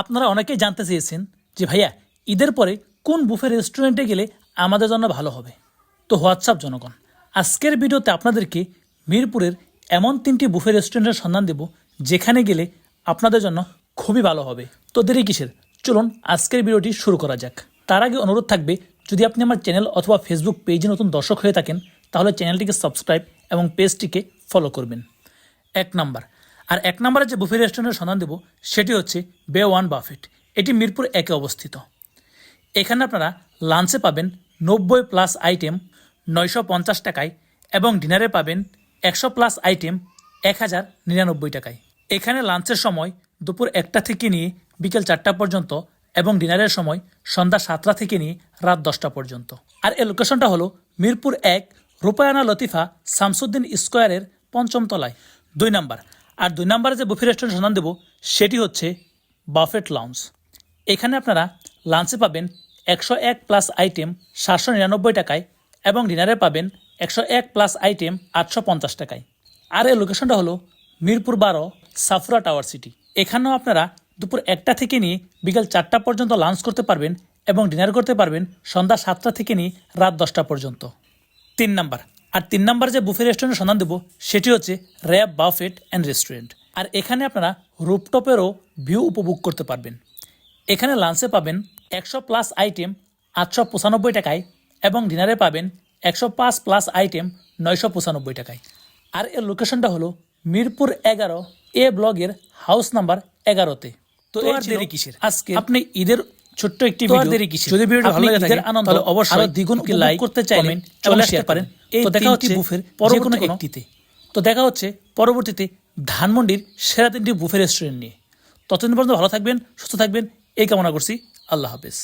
আপনারা অনেকেই জানতে চেয়েছেন যে ভাইয়া, ঈদের পরে কোন বুফে রেস্টুরেন্টে গেলে আমাদের জন্য ভালো হবে? তো হোয়াটসঅ্যাপ জনগণ, আজকের ভিডিওতে আপনাদেরকে মিরপুরের এমন তিনটি বুফে রেস্টুরেন্টের সন্ধান দেব, যেখানে গেলে আপনাদের জন্য খুবই ভালো হবে। তো দেরি কিসের? চলুন আজকের ভিডিওটি শুরু করা যাক। তার আগে অনুরোধ থাকবে, যদি আপনি আমার চ্যানেল অথবা ফেসবুক পেজে নতুন দর্শক হয়ে থাকেন, তাহলে চ্যানেলটিকে সাবস্ক্রাইব এবং পেজটিকে ফলো করবেন। এক নাম্বার আর এক নম্বরে যে বুফে রেস্টুরেন্টের সন্ধান দেব, সেটি হচ্ছে বে ওয়ান বাফেট। এটি মিরপুর একে অবস্থিত। এখানে আপনারা লাঞ্চে পাবেন নব্বই প্লাস আইটেম নয়শো পঞ্চাশ টাকায় এবং ডিনারে পাবেন একশো প্লাস আইটেম এক হাজার নিরানব্বই টাকায়। এখানে লাঞ্চের সময় দুপুর একটা থেকে নিয়ে বিকেল চারটা পর্যন্ত এবং ডিনারের সময় সন্ধ্যা সাতটা থেকে নিয়ে রাত দশটা পর্যন্ত। আর এই লোকেশনটা হলো মিরপুর এক রূপায়না লতিফা শামসুদ্দিন স্কোয়ারের পঞ্চম তলায়। দুই নাম্বার আর দুই নাম্বারে যে বুফে রেস্টুরেন্ট সন্ধান দেবো, সেটি হচ্ছে বাফেট লাউঞ্জ। এখানে আপনারা লাঞ্চে পাবেন একশো এক প্লাস আইটেম সাতশো নিরানব্বই টাকায় এবং ডিনারে পাবেন একশো এক প্লাস আইটেম আটশো পঞ্চাশ টাকায়। আর এই লোকেশনটা হলো মিরপুর বারো, সাফরা টাওয়ার সিটি। এখানেও আপনারা দুপুর একটা থেকে নিয়ে বিকেল চারটা পর্যন্ত লাঞ্চ করতে পারবেন এবং ডিনার করতে পারবেন সন্ধ্যা সাতটা থেকে নিয়ে রাত দশটা পর্যন্ত। তিন নাম্বার আর তিন নাম্বার যে বুফে রেস্টুরেন্টের সন্ধান দেবো সেটি হচ্ছে র্যাব বাফেট অ্যান্ড রেস্টুরেন্ট আর এখানে আপনারা রুপটপেরও ভিউ উপভোগ করতে পারবেন। এখানে লাঞ্চে পাবেন একশো প্লাস আইটেম আটশো পঁচানব্বই টাকায় এবং ডিনারে পাবেন একশো পাঁচ প্লাস আইটেম নয়শো পঁচানব্বই টাকায়। আর এর লোকেশনটা হলো মিরপুর এগারো এ ব্লগের হাউস নাম্বার এগারোতে তো। আর দেরি কিসের? আজকে আপনি ঈদের ছোট্ট একটি ভিডিও দেরি কিসের? যদি ভিডিওটা ভালো লাগে আনন্দ অবশ্যই দ্বিগুণ লাইক করতে চাইলেন চলে আসতে পারেন। এই দেখা হচ্ছে বুফের একটিতে। তো দেখা হচ্ছে পরবর্তীতে ধানমন্ডির সেরা তিনটি বুফে রেস্টুরেন্ট নিয়ে। ততদিন পর্যন্ত ভালো থাকবেন সুস্থ থাকবেন এই কামনা করছি। আল্লাহ হাফেজ।